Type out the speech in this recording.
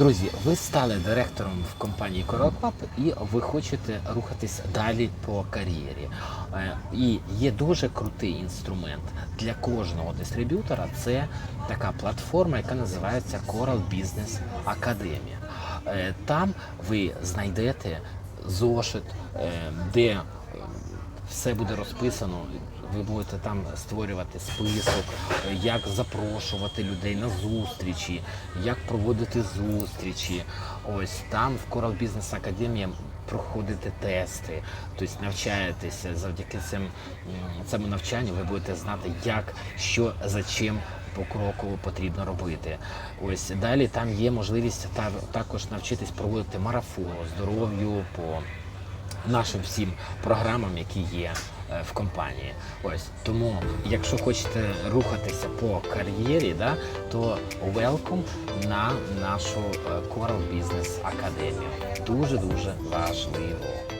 Друзі, ви стали директором в компанії Coral і ви хочете рухатись далі по кар'єрі. Е, І є дуже крутий інструмент для кожного дистриб'ютора. Це така платформа, яка називається Coral Business Academy. Е, Там ви знайдете зошит, е, де все буде розписано. Ви будете там створювати список, як запрошувати людей на зустрічі, як проводити зустрічі. Ось там в Coral Business Academy проходите тести, тобто навчаєтеся завдяки цим, цьому навчанню. Ви будете знати, як, що, за чим покроково потрібно робити. Ось далі там є можливість та- також навчитись проводити марафон здоров'ю по нашим всім програмам, які є е, в компанії. Ось тому, якщо хочете рухатися по кар'єрі, да, то welcome на нашу е, Coral Business Академію. Дуже дуже важливо.